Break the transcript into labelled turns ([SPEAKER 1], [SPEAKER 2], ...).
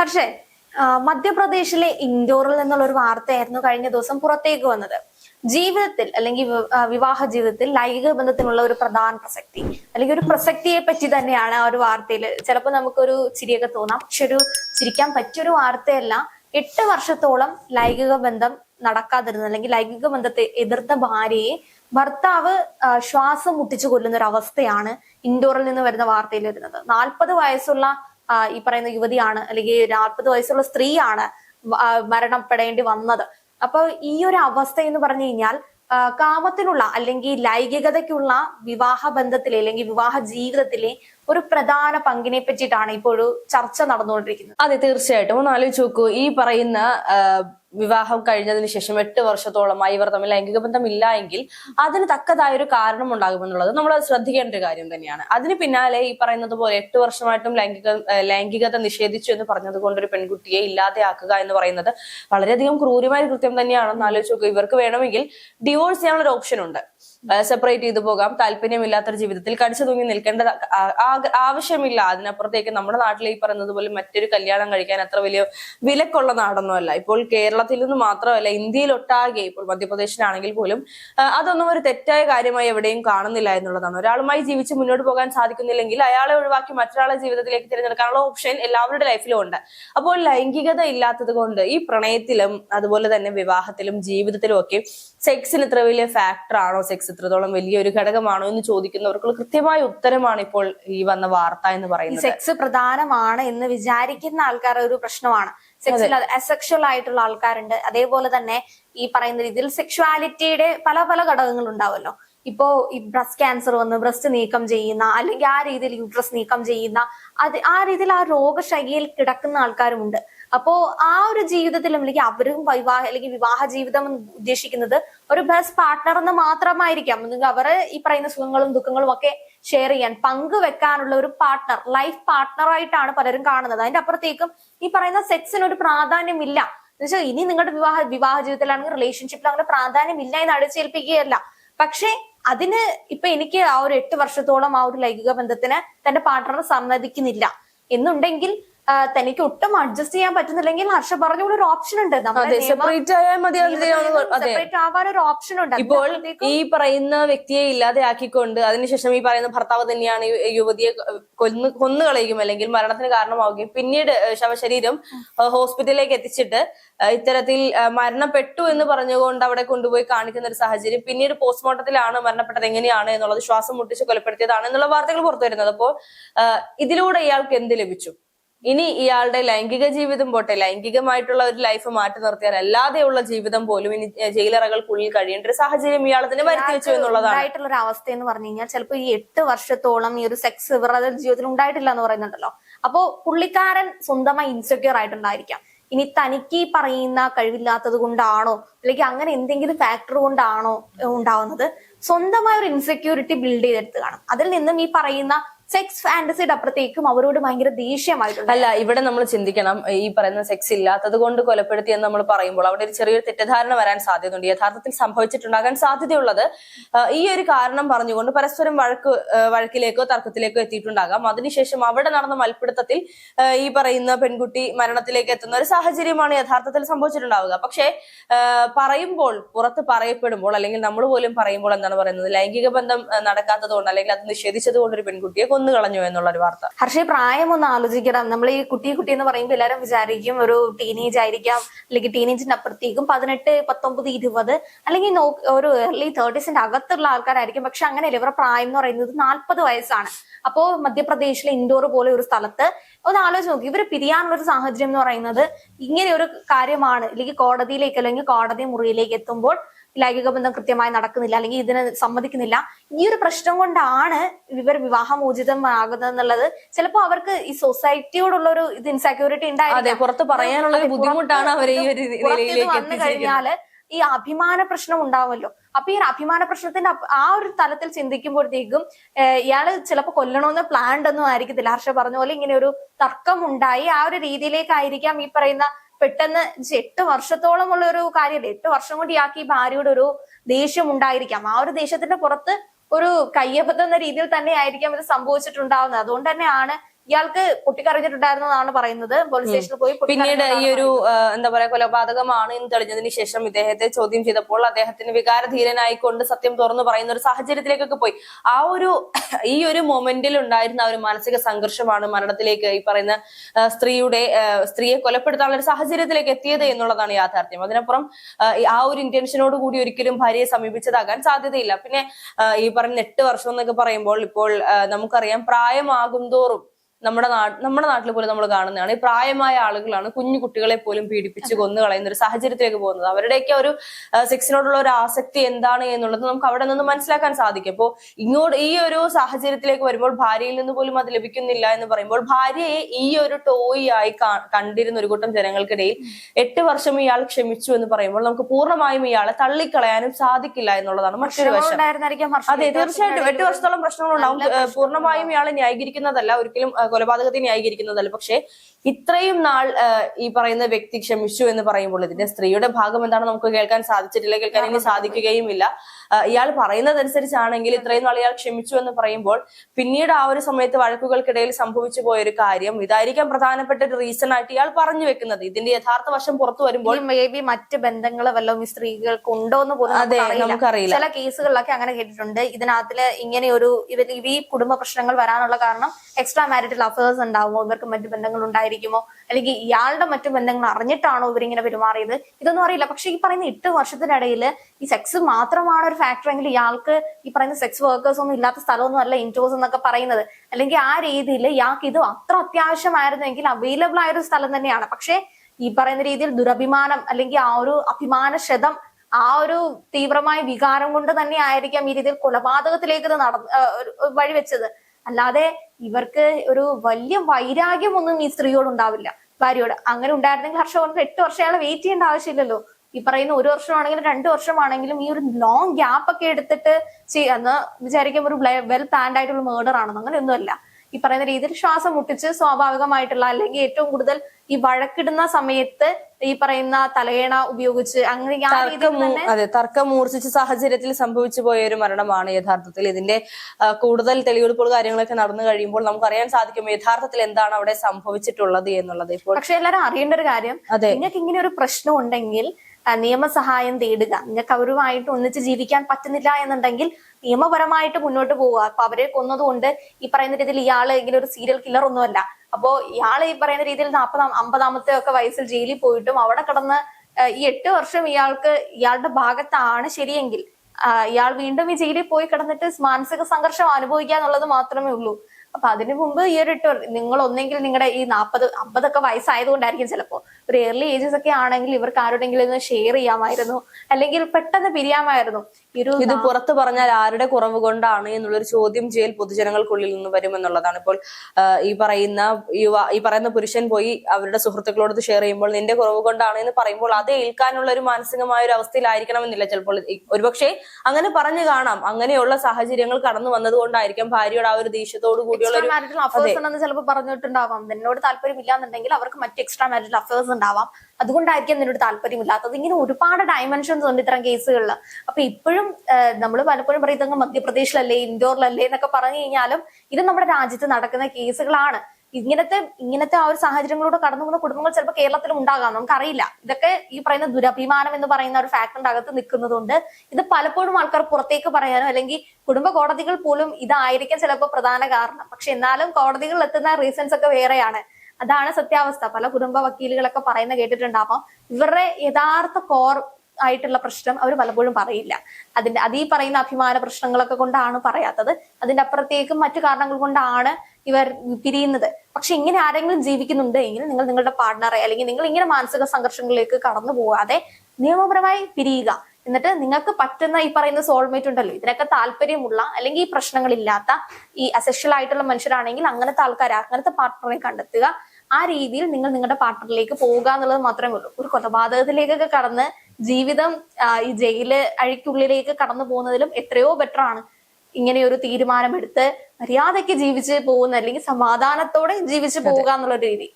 [SPEAKER 1] ഹർഷേ മധ്യപ്രദേശിലെ ഇൻഡോറിൽ നിന്നുള്ള ഒരു വാർത്തയായിരുന്നു കഴിഞ്ഞ ദിവസം പുറത്തേക്ക് വന്നത്. ജീവിതത്തിൽ അല്ലെങ്കിൽ വിവാഹ ജീവിതത്തിൽ ലൈംഗിക ബന്ധത്തിനുള്ള ഒരു പ്രധാന പ്രസക്തി അല്ലെങ്കിൽ ഒരു പ്രസക്തിയെ പറ്റി തന്നെയാണ് ആ ഒരു വാർത്തയിൽ ചിലപ്പോൾ നമുക്കൊരു ചിരിയൊക്കെ തോന്നാം. പക്ഷെ ഒരു ചിരിക്കാൻ പറ്റിയൊരു വാർത്തയല്ല. എട്ട് വർഷത്തോളം ലൈംഗിക ബന്ധം നടക്കാതിരുന്ന അല്ലെങ്കിൽ ലൈംഗിക ബന്ധത്തെ എതിർത്ത ഭാര്യയെ ഭർത്താവ് ശ്വാസം മുട്ടിച്ചു കൊല്ലുന്ന ഒരു അവസ്ഥയാണ് ഇൻഡോറിൽ നിന്ന് വരുന്ന വാർത്തയിൽ വരുന്നത് നാൽപ്പത് വയസ്സുള്ള ഈ പറയുന്ന യുവതിയാണ് അല്ലെങ്കിൽ നാൽപ്പത് വയസ്സുള്ള സ്ത്രീയാണ് മരണപ്പെടേണ്ടി വന്നത്. അപ്പൊ ഈ ഒരു അവസ്ഥ എന്ന് പറഞ്ഞു കഴിഞ്ഞാൽ കാമത്തിനുള്ള അല്ലെങ്കിൽ ലൈംഗികതയ്ക്കുള്ള വിവാഹ ബന്ധത്തിലെ അല്ലെങ്കിൽ വിവാഹ ജീവിതത്തിലെ ഒരു പ്രധാന പങ്കിനെ പറ്റിയിട്ടാണ് ഇപ്പോൾ ഒരു ചർച്ച നടന്നുകൊണ്ടിരിക്കുന്നത്.
[SPEAKER 2] അതെ തീർച്ചയായിട്ടും. ഒന്ന് ആലോചിച്ച് നോക്കൂ ഈ പറയുന്ന വിവാഹം കഴിഞ്ഞതിന് ശേഷം എട്ട് വർഷത്തോളമായി ഇവർ തമ്മിൽ ലൈംഗിക ബന്ധം ഇല്ല എങ്കിൽ അതിന് തക്കതായ ഒരു കാരണം ഉണ്ടാകുമെന്നുള്ളത് നമ്മൾ ശ്രദ്ധിക്കേണ്ട ഒരു കാര്യം തന്നെയാണ്. അതിന് പിന്നാലെ ഈ പറയുന്നത് പോലെ എട്ട് വർഷമായിട്ടും ലൈംഗിക ലൈംഗികത നിഷേധിച്ചു എന്ന് പറഞ്ഞത് കൊണ്ട് ഒരു പെൺകുട്ടിയെ ഇല്ലാതെയാക്കുക എന്ന് പറയുന്നത് വളരെയധികം ക്രൂരമായ കൃത്യം തന്നെയാണെന്ന് ആലോചിച്ച് നോക്കുക ഇവർക്ക് വേണമെങ്കിൽ ഡിവോഴ്സ് ചെയ്യാനുള്ള ഒരു ഓപ്ഷൻ ഉണ്ട്. സെപ്പറേറ്റ് ചെയ്തു പോകാം. താല്പര്യമില്ലാത്തൊരു ജീവിതത്തിൽ കടിച്ചു തൂങ്ങി നിൽക്കേണ്ട ആവശ്യമില്ല. അതിനപ്പുറത്തേക്ക് നമ്മുടെ നാട്ടിൽ ഈ പറയുന്നത് പോലെ മറ്റൊരു കല്യാണം കഴിക്കാൻ അത്ര വലിയ വിലക്കുള്ള നാടൊന്നുമല്ല. ഇപ്പോൾ കേരളത്തിൽ നിന്ന് മാത്രമല്ല ഇന്ത്യയിൽ ഒട്ടാകെ ഇപ്പോൾ മധ്യപ്രദേശിലാണെങ്കിൽ പോലും അതൊന്നും ഒരു തെറ്റായ കാര്യമായി എവിടെയും കാണുന്നില്ല എന്നുള്ളതാണ്. ഒരാളുമായി ജീവിച്ച് മുന്നോട്ട് പോകാൻ സാധിക്കുന്നില്ലെങ്കിൽ അയാളെ ഒഴിവാക്കി മറ്റൊരാളെ ജീവിതത്തിലേക്ക് തിരഞ്ഞെടുക്കാനുള്ള ഓപ്ഷൻ എല്ലാവരുടെ ലൈഫിലും ഉണ്ട്. അപ്പോൾ ലൈംഗികത ഇല്ലാത്തത് കൊണ്ട് ഈ പ്രണയത്തിലും അതുപോലെ തന്നെ വിവാഹത്തിലും ജീവിതത്തിലും ഒക്കെ സെക്സിന് ഇത്ര വലിയ ഫാക്ടർ ആണോ? സെക്സ് ഇത്രത്തോളം വലിയൊരു ഘടകമാണോ എന്ന് ചോദിക്കുന്നവർക്കുള്ള കൃത്യമായ ഉത്തരമാണ് ഇപ്പോൾ ഈ വന്ന വാർത്ത എന്ന് പറയുന്നത്.
[SPEAKER 1] സെക്സ് പ്രധാനമാണ് എന്ന് വിചാരിക്കുന്ന ആൾക്കാർ ഒരു പ്രശ്നമാണ്. സെക്സിൽ അസെക്ഷൽ ആയിട്ടുള്ള ആൾക്കാരുണ്ട്. അതേപോലെ തന്നെ ഈ പറയുന്ന രീതിയിൽ സെക്ഷുവാലിറ്റിയുടെ പല പല ഘടകങ്ങൾ ഉണ്ടാവുമല്ലോ ഇപ്പോ ഈ ബ്രസ്റ്റ് ക്യാൻസർ വന്ന് ബ്രസ്റ്റ് നീക്കം ചെയ്യുന്ന അല്ലെങ്കിൽ ആ രീതിയിൽ യൂട്രസ് നീക്കം ചെയ്യുന്ന അത് ആ രീതിയിൽ ആ രോഗശൈലിയിൽ കിടക്കുന്ന ആൾക്കാരുമുണ്ട്. അപ്പോ ആ ഒരു ജീവിതത്തിൽ അല്ലെങ്കിൽ അവരും വിവാഹ അല്ലെങ്കിൽ വിവാഹ ജീവിതം ഉദ്ദേശിക്കുന്നത് ഒരു ബെസ്റ്റ് പാർട്ട്ണർ എന്ന് മാത്രമായിരിക്കാം. അവരെ ഈ പറയുന്ന സുഖങ്ങളും ദുഃഖങ്ങളും ഒക്കെ ഷെയർ ചെയ്യാൻ പങ്കുവെക്കാനുള്ള ഒരു പാർട്ട്ണർ ലൈഫ് പാർട്ട്ണറായിട്ടാണ് പലരും കാണുന്നത്. അതിന്റെ അപ്പുറത്തേക്കും ഈ പറയുന്ന സെക്സിന് ഒരു പ്രാധാന്യമില്ല. എന്നുവെച്ചാൽ ഇനി നിങ്ങളുടെ വിവാഹ വിവാഹ ജീവിതത്തിലാണെങ്കിൽ റിലേഷൻഷിപ്പിൽ അങ്ങനെ പ്രാധാന്യമില്ല എന്ന് അടിച്ചേൽപ്പിക്കുകയല്ല. പക്ഷേ അതിന് ഇപ്പൊ എനിക്ക് ആ ഒരു എട്ട് വർഷത്തോളം ആ ഒരു ലൈംഗിക ബന്ധത്തിന് തന്റെ പാർട്ട്ണർ സമ്മതിക്കുന്നില്ല. എന്നുണ്ടെങ്കിൽ തനിക്ക് ഒട്ടും അഡ്ജസ്റ്റ് ചെയ്യാൻ പറ്റുന്നില്ലെങ്കിൽ ഹർഷ പറഞ്ഞ പോലെ ഒരു ഓപ്ഷൻ ഉണ്ട്.
[SPEAKER 2] സെപ്പറേറ്റ് ആയാൽ മതി
[SPEAKER 1] സെപ്പറേറ്റ് ആവാൻ ഒരു ഓപ്ഷൻ ഉണ്ട്.
[SPEAKER 2] ഇപ്പോൾ ഈ പറയുന്ന വ്യക്തിയെ ഇല്ലാതെ ഇല്ലാതെയാക്കിക്കൊണ്ട് അതിനുശേഷം ഈ പറയുന്ന ഭർത്താവ് തന്നെയാണ് യുവതിയെ കൊന്നു കൊന്നുകളയുകയും അല്ലെങ്കിൽ മരണത്തിന് കാരണമാവുകയും പിന്നീട് ശവശരീരം ഹോസ്പിറ്റലിലേക്ക് എത്തിച്ചിട്ട് ഇത്തരത്തിൽ മരണപ്പെട്ടു എന്ന് പറഞ്ഞുകൊണ്ട് അവിടെ കൊണ്ടുപോയി കാണിക്കുന്ന ഒരു സാഹചര്യം പിന്നീട് പോസ്റ്റ്മോർട്ടത്തിലാണ് മരണപ്പെട്ടത് എങ്ങനെയാണ് എന്നുള്ളത് ശ്വാസം മുട്ടിച്ച് കൊലപ്പെടുത്തിയതാണ് എന്നുള്ള വാർത്തകൾ പുറത്തു വരുന്നത്. അപ്പോൾ ഇതിലൂടെ ഇയാൾക്ക് എന്ത് ലഭിച്ചു? ഇനി ഇയാളുടെ ലൈംഗിക ജീവിതം പോട്ടെ ലൈംഗികമായിട്ടുള്ള ഒരു ലൈഫ് മാറ്റി നിർത്തിയാൽ അല്ലാതെയുള്ള ജീവിതം പോലും ഇനി ജയിലറകൾക്കുള്ളിൽ കഴിയേണ്ട ഒരു സാഹചര്യം ഇയാൾ തന്നെ വരുത്തി വെച്ചു എന്നുള്ളതാണ്.
[SPEAKER 1] ഒരു അവസ്ഥ എന്ന് പറഞ്ഞു കഴിഞ്ഞാൽ ചിലപ്പോൾ ഈ എട്ട് വർഷത്തോളം ഈ ഒരു സെക്സ് ഇവരുടെ ജീവിതത്തിൽ ഉണ്ടായിട്ടില്ല എന്ന് പറയുന്നുണ്ടല്ലോ. അപ്പോ പുള്ളിക്കാരൻ സ്വന്തമായി ഇൻസെക്യൂർ ആയിട്ടുണ്ടായിരിക്കാം. ഇനി തനിക്ക് ഈ പറയുന്ന കഴിവില്ലാത്തത് കൊണ്ടാണോ അല്ലെങ്കിൽ അങ്ങനെ എന്തെങ്കിലും ഫാക്ടർ കൊണ്ടാണോ ഉണ്ടാവുന്നത് സ്വന്തമായ ഒരു ഇൻസെക്യൂരിറ്റി ബിൽഡ് ചെയ്തെടുത്ത് കാണും. അതിൽ നിന്നും ഈ പറയുന്ന സെക്സ് ഫാന്റസിയുടെ അപ്പുറത്തേക്കും അവരോട് ഭയങ്കര ദേഷ്യമായിട്ടുണ്ട്.
[SPEAKER 2] അല്ല ഇവിടെ നമ്മൾ ചിന്തിക്കണം ഈ പറയുന്ന സെക്സ് ഇല്ലാത്തത് കൊണ്ട് കൊലപ്പെടുത്തി എന്ന് നമ്മൾ പറയുമ്പോൾ അവിടെ ഒരു ചെറിയൊരു തെറ്റിദ്ധാരണ വരാൻ സാധ്യതയുണ്ട്. യഥാർത്ഥത്തിൽ സംഭവിച്ചിട്ടുണ്ടാകാൻ സാധ്യതയുള്ളത് ഈ ഒരു കാരണം പറഞ്ഞുകൊണ്ട് പരസ്പരം വഴക്ക് വഴക്കിലേക്കോ തർക്കത്തിലേക്കോ എത്തിയിട്ടുണ്ടാകാം. അതിനുശേഷം അവിടെ നടന്ന മൽപ്പിടുത്തത്തിൽ ഈ പറയുന്ന പെൺകുട്ടി മരണത്തിലേക്ക് എത്തുന്ന ഒരു സാഹചര്യമാണ് യഥാർത്ഥത്തിൽ സംഭവിച്ചിട്ടുണ്ടാവുക. പക്ഷേ പറയുമ്പോൾ പുറത്ത് പറയപ്പെടുമ്പോൾ അല്ലെങ്കിൽ നമ്മൾ പോലും പറയുമ്പോൾ എന്താണ് പറയുന്നത്? ലൈംഗിക ബന്ധം നടക്കാത്തത് കൊണ്ട് അല്ലെങ്കിൽ അത് നിഷേധിച്ചത് കൊണ്ട് ഒരു പെൺകുട്ടിയെ കൊന്നു കളഞ്ഞു എന്നുള്ള ഒരു വാർത്ത.
[SPEAKER 1] ഹർഷി പ്രായം ഒന്ന് ആലോചിക്കണം. നമ്മൾ ഈ കുട്ടി കുട്ടി എന്ന് പറയുമ്പോൾ എല്ലാവരും വിചാരിക്കും ഒരു ടീനേജ് ആയിരിക്കാം അല്ലെങ്കിൽ ടീനേജിന്റെ അപ്പുറത്തേക്കും പതിനെട്ട് പത്തൊമ്പത് ഇരുപത് അല്ലെങ്കിൽ ഒരു ഏർലി തേർട്ടീസിന്റെ അകത്തുള്ള ആൾക്കാരായിരിക്കും. പക്ഷെ അങ്ങനെയല്ല ഇവരുടെ പ്രായം എന്ന് പറയുന്നത് നാൽപ്പത് വയസ്സാണ്. അപ്പോ മധ്യപ്രദേശിലെ ഇൻഡോർ പോലെ ഒരു സ്ഥലത്ത് ഒന്ന് ആലോചിച്ച് നോക്കി. ഇവർ പിരിയാനുള്ള ഒരു സാഹചര്യം എന്ന് പറയുന്നത് ഇങ്ങനെ ഒരു കാര്യമാണ്. അല്ലെങ്കിൽ കോടതിയിലേക്ക് അല്ലെങ്കിൽ കോടതി മുറിയിലേക്ക് എത്തുമ്പോൾ ലൈംഗിക ബന്ധം കൃത്യമായി നടക്കുന്നില്ല അല്ലെങ്കിൽ ഇതിന് സമ്മതിക്കുന്നില്ല. ഈ ഒരു പ്രശ്നം കൊണ്ടാണ് ഇവർ വിവാഹമോചിതമാകുന്നത് എന്നുള്ളത് ചിലപ്പോൾ അവർക്ക് ഈ സൊസൈറ്റിയോടുള്ള ഒരു ഇത് ഇൻസെക്യൂരിറ്റി
[SPEAKER 2] ഉണ്ടായിരുന്നു പുറത്ത് പറയാനുള്ള ബുദ്ധിമുട്ടാണ് അവർ ഈ ഒരു
[SPEAKER 1] വന്നു കഴിഞ്ഞാൽ ഈ അഭിമാന പ്രശ്നം ഉണ്ടാവുമല്ലോ. അപ്പൊ ഈ ഒരു അഭിമാന പ്രശ്നത്തിന്റെ ആ ഒരു തലത്തിൽ ചിന്തിക്കുമ്പോഴത്തേക്കും ഇയാൾ ചിലപ്പോ കൊല്ലണമെന്ന് പ്ലാൻഡ് ഒന്നും ആയിരിക്കത്തില്ല. ഹർഷ പറഞ്ഞ പോലെ ഇങ്ങനെ ഒരു തർക്കം ഉണ്ടായി ആ ഒരു രീതിയിലേക്കായിരിക്കാം ഈ പറയുന്ന പെട്ടെന്ന് എട്ട് വർഷത്തോളം ഉള്ള ഒരു കാര്യമല്ലേ എട്ട് വർഷം കൊണ്ട് ഇയാൾക്ക് ഈ ഭാര്യയുടെ ഒരു ദേഷ്യം ഉണ്ടായിരിക്കാം. ആ ഒരു ദേഷ്യത്തിന്റെ പുറത്ത് ഒരു കയ്യബദ്ധം എന്ന രീതിയിൽ തന്നെ ആയിരിക്കാം ഇത് സംഭവിച്ചിട്ടുണ്ടാവുന്നത്. അതുകൊണ്ട് തന്നെയാണ് ഇയാൾക്ക് പൊട്ടിക്കറിഞ്ഞിട്ടുണ്ടായിരുന്നതാണ് പറയുന്നത്. പോലീസ് സ്റ്റേഷനിൽ പോയി
[SPEAKER 2] പിന്നീട് ഈ ഒരു എന്താ പറയാ കൊലപാതകമാണ് എന്ന് തെളിഞ്ഞതിന് ശേഷം ഇദ്ദേഹത്തെ ചോദ്യം ചെയ്തപ്പോൾ അദ്ദേഹത്തിന് വികാരധീരനായിക്കൊണ്ട് സത്യം തുറന്നു പറയുന്ന ഒരു സാഹചര്യത്തിലേക്കൊക്കെ പോയി. ആ ഒരു ഈ ഒരു മൊമെന്റിൽ ഉണ്ടായിരുന്ന ഒരു മാനസിക സംഘർഷമാണ് മരണത്തിലേക്ക് ഈ പറയുന്ന സ്ത്രീയുടെ സ്ത്രീയെ കൊലപ്പെടുത്താനുള്ള ഒരു സാഹചര്യത്തിലേക്ക് എത്തിയത് എന്നുള്ളതാണ് യാഥാർത്ഥ്യം. അതിനപ്പുറം ആ, ഒരു ഇന്റൻഷനോട് കൂടി ഒരിക്കലും ഭാര്യയെ സമീപിച്ചതാകാൻ സാധ്യതയില്ല. പിന്നെ ഈ പറയുന്ന എട്ട് വർഷം എന്നൊക്കെ പറയുമ്പോൾ ഇപ്പോൾ നമുക്കറിയാം പ്രായമാകും തോറും നമ്മുടെ നാട് നമ്മുടെ നാട്ടിൽ പോലും നമ്മൾ കാണുന്നതാണ്. ഈ പ്രായമായ ആളുകളാണ് കുഞ്ഞു കുട്ടികളെ പോലും പീഡിപ്പിച്ച് കൊന്നു കളയുന്ന ഒരു സാഹചര്യത്തിലേക്ക് പോകുന്നത്. അവരുടെയൊക്കെ ഒരു സെക്സിനോടുള്ള ഒരു ആസക്തി എന്താണ് എന്നുള്ളത് നമുക്ക് അവിടെ നിന്ന് മനസ്സിലാക്കാൻ സാധിക്കും. അപ്പോൾ ഇങ്ങോട്ട് ഈ ഒരു സാഹചര്യത്തിലേക്ക് വരുമ്പോൾ ഭാര്യയിൽ നിന്ന് പോലും അത് ലഭിക്കുന്നില്ല എന്ന് പറയുമ്പോൾ ഭാര്യയെ ഈ ഒരു ടോയി ആയി കണ്ടിരുന്ന ഒരു കൂട്ടം ജനങ്ങൾക്കിടയിൽ എട്ട് വർഷം ഇയാൾ ക്ഷമിച്ചു എന്ന് പറയുമ്പോൾ നമുക്ക് പൂർണമായും ഇയാളെ തള്ളിക്കളയാനും സാധിക്കില്ല എന്നുള്ളതാണ് മറ്റൊരു വശം. അതെ തീർച്ചയായിട്ടും. എട്ട് വർഷത്തോളം പ്രശ്നങ്ങളുണ്ടാവും. പൂർണമായും ഇയാളെ ന്യായീകരിക്കുന്നതല്ല. ഒരിക്കലും കൊലപാതകത്തെ ന്യായീകരിക്കുന്നതല്ല പക്ഷേ ഇത്രയും നാൾ ഈ പറയുന്ന വ്യക്തി ക്ഷമിച്ചു എന്ന് പറയുമ്പോൾ ഇതിന്റെ സ്ത്രീയുടെ ഭാഗം എന്താണ് നമുക്ക് കേൾക്കാൻ സാധിച്ചിട്ടില്ല കേൾക്കാൻ ഇനി സാധിക്കുകയുമില്ല. ഇല്ല ഇയാൾ പറയുന്നതനുസരിച്ചാണെങ്കിൽ ഇത്രയും നാൾ ഇയാൾ ക്ഷമിച്ചു എന്ന് പറയുമ്പോൾ പിന്നീട് ആ ഒരു സമയത്ത് വഴക്കുകൾക്കിടയിൽ സംഭവിച്ചു പോയ ഒരു കാര്യം ഇതായിരിക്കാം പ്രധാനപ്പെട്ട ഒരു റീസൺ ആയിട്ട് ഇയാൾ പറഞ്ഞു വെക്കുന്നത്. ഇതിന്റെ യഥാർത്ഥ വശം പുറത്തു വരുമ്പോൾ
[SPEAKER 1] മേ ബി മറ്റ് ബന്ധങ്ങൾ വല്ലതും ഈ സ്ത്രീകൾക്ക് ഉണ്ടോ എന്ന് പോലും
[SPEAKER 2] അതെ.
[SPEAKER 1] നമുക്കറിയില്ല. ചില കേസുകളിലൊക്കെ അങ്ങനെ കേട്ടിട്ടുണ്ട്. ഇതിനകത്തിൽ ഇങ്ങനെ ഒരു ഇവർ ഈ കുടുംബ പ്രശ്നങ്ങൾ വരാനുള്ള കാരണം എക്സ്ട്രാ മാരിറ്റൽ അഫയേഴ്സ് ഉണ്ടാവുമോ? ഇവർക്ക് മറ്റു ബന്ധങ്ങൾ ഉണ്ടായിരിക്കുമോ അല്ലെങ്കിൽ ഇയാളുടെ മറ്റു ബന്ധങ്ങൾ അറിഞ്ഞിട്ടാണോ ഇവരിങ്ങനെ പെരുമാറിയത്? ഇതൊന്നും അറിയില്ല. പക്ഷെ ഈ പറയുന്ന എട്ട് വർഷത്തിനിടയിൽ ഈ സെക്സ് മാത്രമാണ് ഒരു ഫാക്ടർ എങ്കിൽ ഇയാൾക്ക് ഈ പറയുന്ന സെക്സ് വർക്കേഴ്സ് ഒന്നും ഇല്ലാത്ത സ്ഥലമൊന്നും അല്ല ഇന്റോസ് എന്നൊക്കെ പറയുന്നത്. അല്ലെങ്കിൽ ആ രീതിയിൽ ഇയാൾക്ക് ഇത് അത്ര അത്യാവശ്യമായിരുന്നെങ്കിൽ അവൈലബിൾ ആയ ഒരു സ്ഥലം തന്നെയാണ്. പക്ഷേ ഈ പറയുന്ന രീതിയിൽ ദുരഭിമാനം അല്ലെങ്കിൽ ആ ഒരു അഭിമാന ശതം ആ ഒരു തീവ്രമായ വികാരം കൊണ്ട് തന്നെ ആയിരിക്കാം ഈ രീതിയിൽ കൊലപാതകത്തിലേക്ക് ഇത് നട വഴിവെച്ചത്. അല്ലാതെ ഇവർക്ക് ഒരു വലിയ വൈരാഗ്യമൊന്നും ഈ സ്ത്രീയോട് ഉണ്ടാവില്ല. ഭാര്യയോട്. അങ്ങനെ ഉണ്ടായിരുന്നെങ്കിൽ ഹർഷവർദ്ധൻ എട്ട് വർഷം അയാളെ വെയിറ്റ് ചെയ്യേണ്ട ആവശ്യമില്ലല്ലോ. ഈ പറയുന്ന ഒരു വർഷമാണെങ്കിലും രണ്ട് വർഷമാണെങ്കിലും ഈ ഒരു ലോങ് ഗ്യാപ്പ് ഒക്കെ എടുത്തിട്ട് ചെയ്യുന്ന വിചാരിക്കും ഒരു വെൽ പ്ലാൻഡ് ആയിട്ടുള്ള മേർഡർ ആണെന്ന് അങ്ങനെയൊന്നുമല്ല. ഈ പറയുന്ന രീതിയിൽ ശ്വാസം മുട്ടിച്ച് സ്വാഭാവികമായിട്ടുള്ള അല്ലെങ്കിൽ ഏറ്റവും കൂടുതൽ ഈ വഴക്കിടുന്ന സമയത്ത് ഈ പറയുന്ന തലയേണ ഉപയോഗിച്ച് അങ്ങനെ
[SPEAKER 2] അതെ തർക്കം മൂർച്ഛിച്ച സാഹചര്യത്തിൽ സംഭവിച്ചു പോയ ഒരു മരണമാണ് യഥാർത്ഥത്തിൽ. ഇതിന്റെ കൂടുതൽ തെളിവെടുപ്പുകൾ കാര്യങ്ങളൊക്കെ നടന്നു കഴിയുമ്പോൾ നമുക്ക് അറിയാൻ സാധിക്കും യഥാർത്ഥത്തിൽ എന്താണ് അവിടെ സംഭവിച്ചിട്ടുള്ളത് എന്നുള്ളത്. ഇപ്പോൾ
[SPEAKER 1] പക്ഷെ എല്ലാരും അറിയേണ്ട ഒരു കാര്യം
[SPEAKER 2] അതെ.
[SPEAKER 1] നിങ്ങൾക്ക് ഇങ്ങനെ ഒരു പ്രശ്നം ഉണ്ടെങ്കിൽ നിയമസഹായം തേടുക. നിങ്ങൾക്ക് അവരുമായിട്ട് ഒന്നിച്ച് ജീവിക്കാൻ പറ്റുന്നില്ല എന്നുണ്ടെങ്കിൽ നിയമപരമായിട്ട് മുന്നോട്ട് പോവുക. അപ്പൊ അവരെ കൊന്നതുകൊണ്ട് ഈ പറയുന്ന രീതിയിൽ ഇയാൾ ഇങ്ങനെ ഒരു സീരിയൽ കില്ലർ ഒന്നുമല്ല. അപ്പോ ഇയാൾ ഈ പറയുന്ന രീതിയിൽ നാൽപ്പതാം അമ്പതാമത്തെ ഒക്കെ വയസ്സിൽ ജയിലിൽ പോയിട്ടും അവിടെ കിടന്ന് ഈ എട്ട് വർഷം ഇയാൾക്ക് ഇയാളുടെ ഭാഗത്താണ് ശരിയെങ്കിൽ ഇയാൾ വീണ്ടും ഈ ജയിലിൽ പോയി കിടന്നിട്ട് മാനസിക സംഘർഷം അനുഭവിക്കുക എന്നുള്ളത് മാത്രമേ ഉള്ളൂ. അപ്പൊ അതിനു മുമ്പ് ഈ ഒരു എട്ട് നിങ്ങൾ ഒന്നെങ്കിൽ നിങ്ങളുടെ ഈ നാൽപ്പത് അമ്പതൊക്കെ വയസ്സായതുകൊണ്ടായിരിക്കും ചിലപ്പോ. ഒരു ഏർലി ഏജസ് ഒക്കെ ആണെങ്കിൽ ഇവർക്ക് ആരോടെങ്കിലും ഷെയർ ചെയ്യാമായിരുന്നു. അല്ലെങ്കിൽ പെട്ടെന്ന് പിരിയാമായിരുന്നു.
[SPEAKER 2] ഇത് പുറത്തു പറഞ്ഞാൽ ആരുടെ കുറവ് കൊണ്ടാണ് എന്നുള്ളൊരു ചോദ്യം ചെയ്യൽ പൊതുജനങ്ങൾക്കുള്ളിൽ നിന്ന് വരുമെന്നുള്ളതാണ്. ഇപ്പോൾ ഈ പറയുന്ന യുവ ഈ പറയുന്ന പുരുഷൻ പോയി അവരുടെ സുഹൃത്തുക്കളോട് ഷെയർ ചെയ്യുമ്പോൾ നിന്റെ കുറവ് കൊണ്ടാണ് എന്ന് പറയുമ്പോൾ അത് ഏൽക്കാനുള്ള ഒരു മാനസികമായ ഒരു അവസ്ഥയിലായിരിക്കണമെന്നില്ല ചിലപ്പോൾ ഒരുപക്ഷെ അങ്ങനെ പറഞ്ഞു കാണാം. അങ്ങനെയുള്ള സാഹചര്യങ്ങൾ കടന്നു വന്നതുകൊണ്ടായിരിക്കാം ഭാര്യയോട് ആ ഒരു ദേഷ്യത്തോട് കൂടിയുള്ള
[SPEAKER 1] അഫേഴ്സ് ചിലപ്പോൾ പറഞ്ഞിട്ടുണ്ടാവാം. നിന്നോട് താല്പര്യമില്ല എന്നുണ്ടെങ്കിൽ അവർക്ക് മറ്റ് എക്സ്ട്രാ മാരിറ്റൽ അഫേഴ്സ് ഉണ്ടാവാം. അതുകൊണ്ടായിരിക്കും നിന്നോട് താല്പര്യമില്ലാത്തത്. ഇങ്ങനെ ഒരുപാട് ഡയമെൻഷൻസ് ഉണ്ട് ഇത്തരം കേസുകളിൽ അപ്പൊ ഇപ്പോഴും നമ്മൾ പലപ്പോഴും പറയുന്നത് മധ്യപ്രദേശിലല്ലേ ഇൻഡോറിലല്ലേ എന്നൊക്കെ പറഞ്ഞു കഴിഞ്ഞാലും ഇത് നമ്മുടെ രാജ്യത്ത് നടക്കുന്ന കേസുകളാണ്. ഇങ്ങനത്തെ ഇങ്ങനത്തെ ആ ഒരു സാഹചര്യങ്ങളിലൂടെ കടന്നു പോകുന്ന കുടുംബങ്ങൾ ചിലപ്പോൾ കേരളത്തിലും ഉണ്ടാകാം. നമുക്കറിയില്ല. ഇതൊക്കെ ഈ പറയുന്ന ദുരഭിമാനം എന്ന് പറയുന്ന ഒരു ഫാക്ടറിന്റെ അകത്ത് നിൽക്കുന്നതുകൊണ്ട്. ഇത് പലപ്പോഴും ആൾക്കാർ പുറത്തേക്ക് പറയാനോ അല്ലെങ്കിൽ കുടുംബ കോടതികൾ പോലും ഇതായിരിക്കാം ചിലപ്പോൾ പ്രധാന കാരണം. പക്ഷെ എന്നാലും കോടതികളിൽ എത്തുന്ന റീസൺസ് ഒക്കെ വേറെയാണ്. അതാണ് സത്യാവസ്ഥ. പല കുടുംബ വക്കീലുകളൊക്കെ പറയുന്ന കേട്ടിട്ടുണ്ടാവാം. ഇവരുടെ യഥാർത്ഥ കോർ ആയിട്ടുള്ള പ്രശ്നം അവർ പലപ്പോഴും പറയില്ല. അതിന്റെ അത് ഈ പറയുന്ന അഭിമാന പ്രശ്നങ്ങളൊക്കെ കൊണ്ടാണ് പറയാത്തത്. അതിന്റെ അപ്പുറത്തേക്കും മറ്റു കാരണങ്ങൾ കൊണ്ടാണ് ഇവർ പിരിയുന്നത്. പക്ഷെ ഇങ്ങനെ ആരെങ്കിലും ജീവിക്കുന്നുണ്ട് എങ്കിൽ നിങ്ങൾ നിങ്ങളുടെ പാർട്ട്ണറെ അല്ലെങ്കിൽ നിങ്ങൾ ഇങ്ങനെ മാനസിക സംഘർഷങ്ങളിലേക്ക് കടന്നു പോകാതെ നിയമപരമായി പിരിയുക. എന്നിട്ട് നിങ്ങൾക്ക് പറ്റുന്ന ഈ പറയുന്ന സോൾമേറ്റ് ഉണ്ടല്ലോ ഇതിനൊക്കെ താല്പര്യമുള്ള അല്ലെങ്കിൽ ഈ പ്രശ്നങ്ങളില്ലാത്ത ഈ അസെഷ്യൽ ആയിട്ടുള്ള മനുഷ്യരാണെങ്കിൽ അങ്ങനത്തെ ആൾക്കാരെ അങ്ങനത്തെ പാർട്ട്ണറെ കണ്ടെത്തുക. ആ രീതിയിൽ നിങ്ങൾ നിങ്ങളുടെ പാർട്ട്ണറിലേക്ക് പോവുക എന്നുള്ളത് മാത്രമേ ഉള്ളൂ. ഒരു കൊലപാതകത്തിലേക്കൊക്കെ കടന്ന് ജീവിതം ഈ ജയിൽ അഴിക്കുള്ളിലേക്ക് കടന്നു പോകുന്നതിലും എത്രയോ ബെറ്റർ ആണ്. ഇങ്ങനെ ഒരു തീരുമാനമെടുത്ത് മര്യാദയ്ക്ക് ജീവിച്ച് പോകുന്ന അല്ലെങ്കിൽ സമാധാനത്തോടെ ജീവിച്ചു പോവുക എന്നുള്ള രീതി.